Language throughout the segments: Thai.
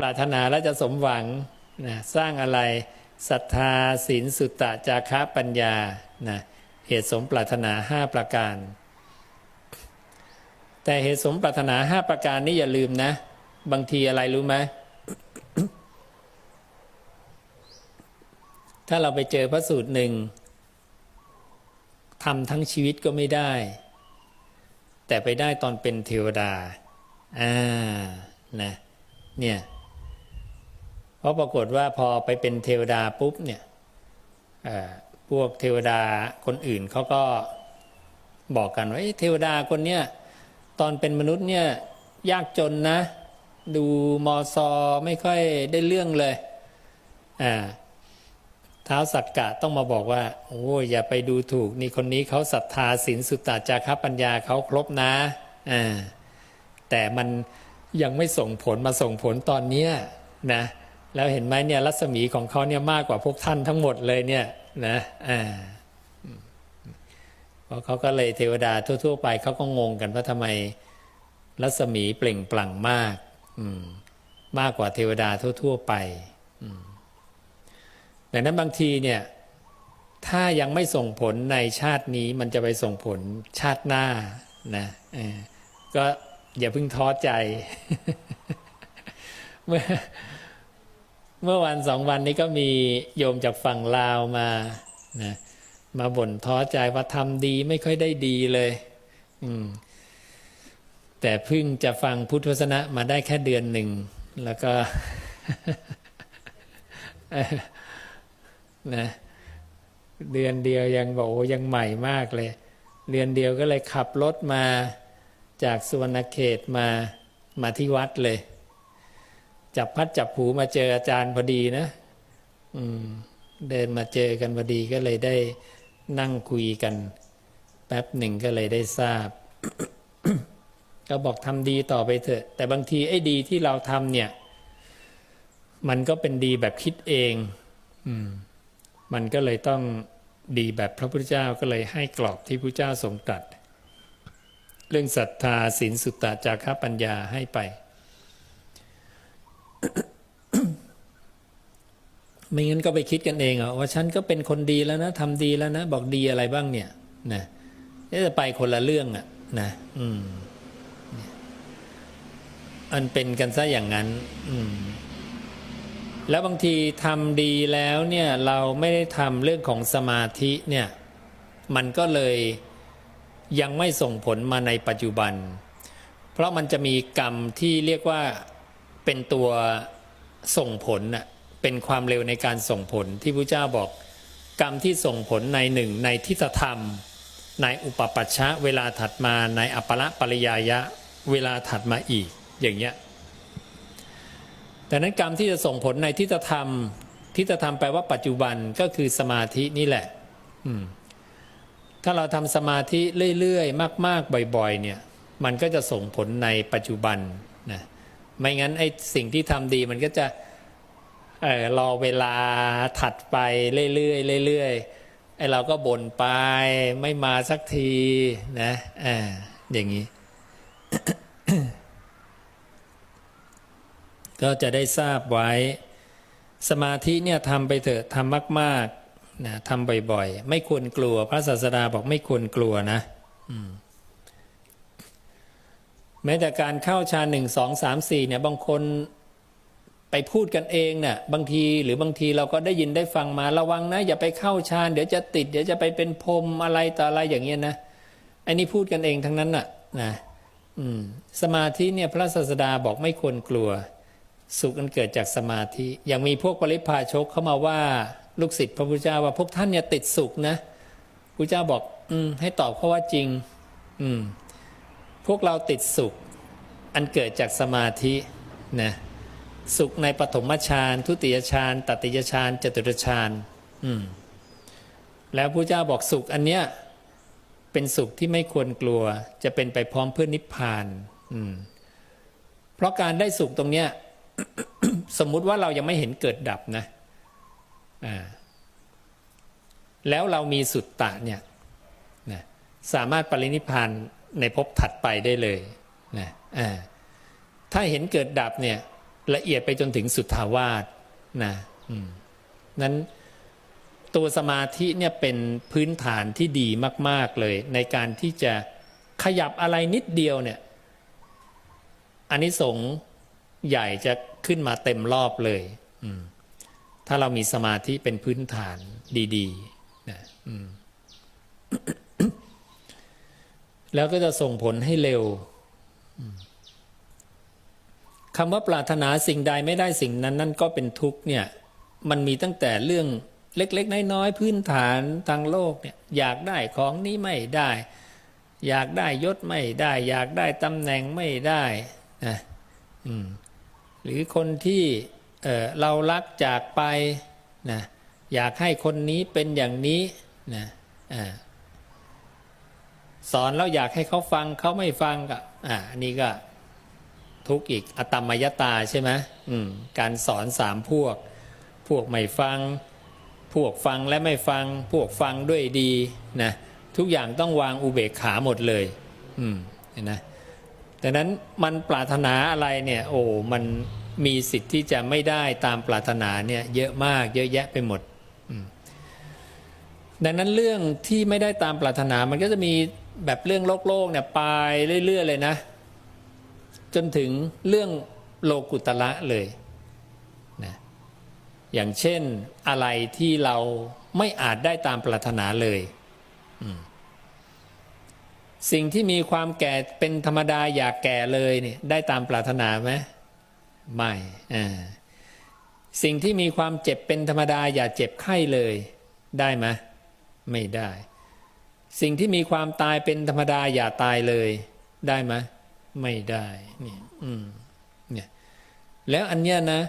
ปรารถนาแล้วจะสมหวังนะสร้างอะไรศรัทธาศีลสุตตะจาคะปัญญานะเหตุสมปรารถนาห้าประการ แต่เหตุสมปรารถนาห้าประการนี้อย่าลืมนะ บางทีอะไรรู้ไหมถ้าเราไปเจอพระสูตรหนึ่งทำทั้งชีวิตก็ไม่ได้ แต่ไปได้ตอนเป็นเทวดาอ่านะเนี่ย เพราะปรากฏว่าพอไปเป็นเทวดาปุ๊บเนี่ยพวกเทวดาคนอื่นเขาก็บอกกันว่าเอ๊ะเทวดาคนเนี้ยตอนเป็นมนุษย์เนี่ยยากจนนะ ดูมอซอไม่ค่อยได้เรื่องเลยอ่าเท้าสักกะต้องมาบอกว่าโอ้ยอย่าไปดูถูกนี่คนนี้เขาศรัทธาศีลสุตตาจาระปัญญาเขาครบนะอ่าแต่มันยังไม่ส่งผลมาส่งผลตอนเนี้ยนะ แล้วเห็นไหมเนี่ยรัศมีของเขาเนี่ยมากกว่าพวกท่านทั้งหมดเลยเนี่ยนะอ่าเพราะเขาก็เลยเทวดาทั่ว ๆ ไปเขาก็งงกันว่าทำไมรัศมีเปล่งปลั่งมากมมากกว่าเทวดาทั่ว ๆ ไปดังนั้นบางทีเนี่ยถ้ายังไม่ส่งผลในชาตินี้มันจะไปส่งผลชาติหน้านะก็อย่าเพิ่งท้อใจ เมื่อ เมื่อวันสองวันนี้ก็มีโยมจากฝั่งลาวมานะมาบ่นท้อใจว่าทำดีไม่ค่อยได้ดีเลย อืม แต่เพิ่งจะฟังพุทธวจนะมาได้แค่เดือนหนึ่ง แล้วก็นะเดือนเดียวยังบอกโอ้ยังใหม่มากเลย เดือนเดียวก็เลยขับรถมาจากสุวรรณเขตมามาที่วัดเลย จับพัดจับผูมาเจออาจารย์พอดีนะ อืม เดินมาเจอกันพอดีก็เลยได้นั่งคุยกัน แป๊บหนึ่งก็เลยได้ทราบ ก็บอกทำดีต่อไปเถอะ แต่บางทีไอ้ดีที่เราทำเนี่ย มันก็เป็นดีแบบคิดเอง อืม มันก็เลยต้องดีแบบพระพุทธเจ้าก็เลยให้กรอบที่พระเจ้าทรงตรัสเรื่องศรัทธาศีลสุตตะจาระปัญญาให้ไป ไม่งั้นก็ไปคิดกันเองอะว่าฉันก็เป็นคนดีแล้วนะทำดีแล้วนะ บอกดีอะไรบ้างเนี่ย นะจะไปคนละเรื่องอะนะอืมอันเป็นกันซะอย่างนั้น อืม แล้วบางทีทำดีแล้วเนี่ย เราไม่ได้ทำเรื่องของสมาธิเนี่ย มันก็เลยยังไม่ส่งผลมาในปัจจุบัน เพราะมันจะมีกรรมที่เรียกว่า เป็นตัวส่งผลน่ะเป็นความเร็วในการส่งผลที่พระเจ้าบอกกรรมที่ส่งผลในหนึ่งในทิฏฐธรรม ในอุปปัชชะเวลาถัดมาในอัปละปริยายะเวลาถัดมาอีกอย่างเงี้ยแต่นั้นกรรมที่จะส่งผลในทิฏฐธรรม ทิฏฐธรรมแปลว่าปัจจุบันก็คือสมาธินี่แหละถ้าเราทำสมาธิเรื่อยๆ มาก ๆ บ่อย ๆ เนี่ย มันก็จะส่งผลในปัจจุบันนะ ไม่งั้นไอ้สิ่งที่ทำดีมันก็จะเออรอเวลาถัดไปเรื่อยๆเรื่อยๆไอ้เราก็บ่นไปไม่มาสักทีนะอ่าอย่างนี้ ก็จะได้ทราบไว้ สมาธิเนี่ยทำไปเถอะทำมาก ๆนะทำบ่อย ๆ ไม่ควรกลัว พระศาสดาบอกไม่ควรกลัวนะ แม้แต่การเข้าฌานหนึ่งสองสามสี่เนี่ยบางคนไปพูดกันเองเนี่ยบางทีหรือบางทีเราก็ได้ยินได้ฟังมาระวังนะ อย่าไปเข้าฌานเดี๋ยวจะติด เดี๋ยวจะไปเป็นพรมอะไรต่ออะไรอย่างเงี้ยนะไอ้นี่พูดกันเองทั้งนั้นน่ะนะอืมสมาธิเนี่ยพระศาสดาบอกไม่ควรกลัว สุขอันเกิดจากสมาธิ อย่างมีพวกปริพาชกเข้ามาว่าลูกศิษย์พระพุทธเจ้าว่าพวกท่านเนี่ยติดสุขนะพระเจ้าบอก อืมให้ตอบเขาว่าจริง อืม พวกเราติดสุข อันเกิดจากสมาธินะสุขในปฐมฌานทุติยฌานตติยฌานจตุตฌานอืมแล้วพระเจ้าบอกสุขอันเนี้ยเป็นสุขที่ไม่ควรกลัว จะเป็นไปพร้อมเพื่อนิพพานอืมเพราะการได้สุขตรงเนี้ยสมมุติว่าเรายังไม่เห็นเกิดดับนะอ่าแล้วเรามีสุตตะเนี่ยนะสามารถปรินิพพาน ในภพถัดไปได้เลยนะถ้าเห็นเกิดดับเนี่ยละเอียดไปจนถึงสุทธาวาสนะนั้นตัวสมาธิเนี่ยเป็นพื้นฐานที่ดีมาก ๆเลย ในการที่จะขยับอะไรนิดเดียวเนี่ยอันนี้สงใหญ่จะขึ้นมาเต็มรอบเลยถ้าเรามีสมาธิเป็นพื้นฐานดีๆนะอืม แล้วก็จะส่งผลให้เร็วคำว่าปรารถนาสิ่งใดไม่ได้สิ่งนั้น นั่นก็เป็นทุกข์เนี่ย มันมีตั้งแต่เรื่องเล็ก ๆ น้อย ๆ พื้นฐานทางโลกเนี่ย อยากได้ของนี้ไม่ได้ อยากได้ยศไม่ได้ อยากได้ตำแหน่งไม่ได้นะอืมหรือคนที่เออเรารักจากไปนะอยากให้คนนี้เป็นอย่างนี้นะอ่า สอนแล้วอยากให้เขาฟังเขาไม่ฟังก็อ่าอันนี้ก็ทุกข์อีกอตมมยตาใช่ไหมอืมการสอนสามพวก พวกไม่ฟัง พวกฟังและไม่ฟัง พวกฟังด้วยดีนะทุกอย่างต้องวางอุเบกขาหมดเลย อืมเห็นไหมดังนั้นมันปรารถนาอะไรเนี่ยโอ้มันมีสิทธิ์ที่จะไม่ได้ตามปรารถนาเนี่ยเยอะมากเยอะแยะไปหมดดังนั้นเรื่องที่ไม่ได้ตามปรารถนามันก็จะมี แบบเรื่องโลกโลกเนี่ยไปเรื่อยๆเลยนะ จนถึงเรื่องโลกุตละเลยนะอย่างเช่นอะไรที่เราไม่อาจได้ตามปรารถนาเลยสิ่งที่มีความแก่เป็นธรรมดาอยากแก่เลยเนี่ยได้ตามปรารถนาไหมไม่สิ่งที่มีความเจ็บเป็นธรรมดาอย่าเจ็บไข้เลย ได้ไหมไม่ได้ สิ่งที่มีความตายเป็นธรรมดาอย่าตายเลย ได้ไหมไม่ได้เนี่ยอืมเนี่ยแล้วอันเนี้ยนะ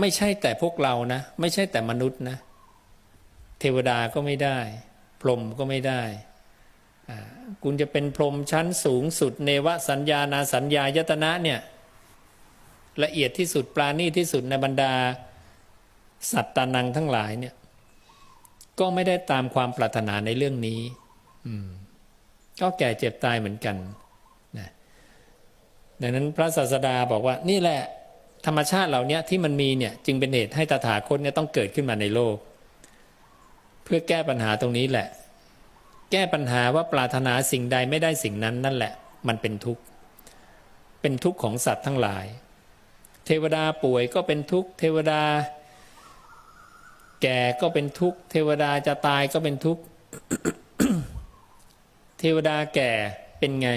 ไม่ใช่แต่พวกเรานะ ไม่ใช่แต่มนุษย์นะ เทวดาก็ไม่ได้ พรหมก็ไม่ได้อ่าคุณจะเป็นพรหมชั้นสูงสุด เนวสัญญานาสัญญายตนะเนี่ย ละเอียดที่สุดปราณีตที่สุดในบรรดา สัตตานังทั้งหลายเนี่ย ก็ไม่ได้ตามความปรารถนาในเรื่องนี้ ก็แก่เจ็บตายเหมือนกันนะดังนั้นพระศาสดาบอกว่านี่แหละธรรมชาติเหล่านี้ที่มันมีเนี่ยจึงเป็นเหตุให้ตถาคตเนี่ยต้องเกิดขึ้นมาในโลก เพื่อแก้ปัญหาตรงนี้แหละ แก้ปัญหาว่าปรารถนาสิ่งใดไม่ได้สิ่งนั้นนั่นแหละ มันเป็นทุกข์ เป็นทุกข์ของสัตว์ทั้งหลาย เทวดาป่วยก็เป็นทุกข์ เทวดา แก่ก็เป็นทุกข์ เทวดาจะตายก็เป็นทุกข์ เทวดาแก่เป็นไง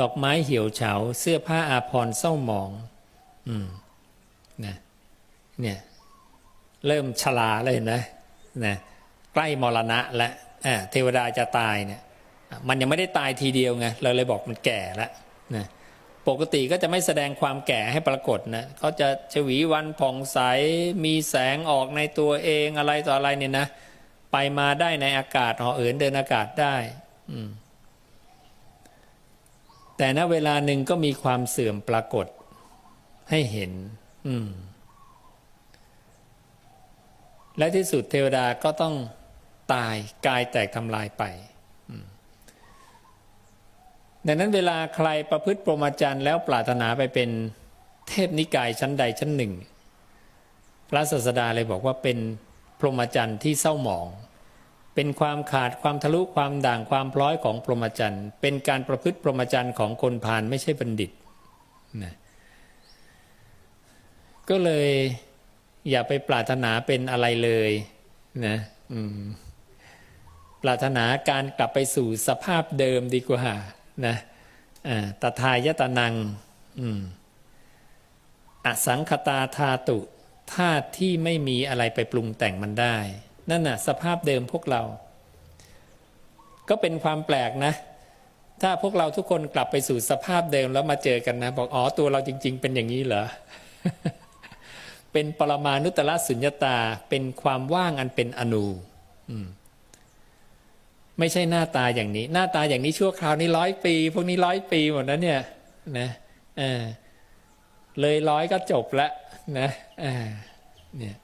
ดอกไม้เหี่ยวเฉา เสื้อผ้าอาภรณ์เศร้าหมอง อืมนะเนี่ยเริ่มชราแล้วเห็นไหมนะใกล้มรณะและอ่าเทวดาจะตายเนี่ย มันยังไม่ได้ตายทีเดียวไงเราเลยบอกมันแก่แล้วนะปกติก็จะไม่แสดงความแก่ให้ปรากฏนะเขาจะชวีวันผ่องใสมีแสงออกในตัวเองอะไรต่ออะไรเนี่ยนะ ไปมาได้ในอากาศห่อเอินเดินอากาศได้แต่ณเวลาหนึ่งก็มีความเสื่อมปรากฏ ให้เห็น และที่สุดเทวดาก็ต้องตายกายแตกทำลายไปดังนั้นเวลาใครประพฤติปรหมจรรย์แล้วปรารถนาไปเป็นเทพนิกายชั้นใดชั้นหนึ่ง พระศาสดาเลยบอกว่าเป็นพรหมจรรย์ที่เศร้าหมอง เป็นความขาดความทะลุความด่างความพร้อยของพรหมจรรย์ เป็นการประพฤติพรหมจรรย์ของคนพาลไม่ใช่บัณฑิตนะก็เลยอย่าไปปรารถนาเป็นอะไรเลยนะปรารถนาการกลับไปสู่สภาพเดิมดีกว่านะตถายตนังอสังคตาธาตุธาตุที่ไม่มีอะไรไปปรุงแต่งมันได้ นั่นน่ะสภาพเดิมพวกเรา ก็เป็นความแปลกนะ ถ้าพวกเราทุกคนกลับไปสู่สภาพเดิมแล้วมาเจอกันนะ บอกอ๋อตัวเราจริง ๆ เป็นอย่างนี้เหรอเป็นปรมานุตตรสุญญตาเป็นความว่างอันเป็นอนูไม่ใช่หน้าตาอย่างนี้ หน้าตาอย่างนี้ชั่วคราวนี้ร้อยปี พวกนี้ร้อยปีหมดนะเนี่ย นะเออเลยร้อยก็จบละนะอ่าเนี่ย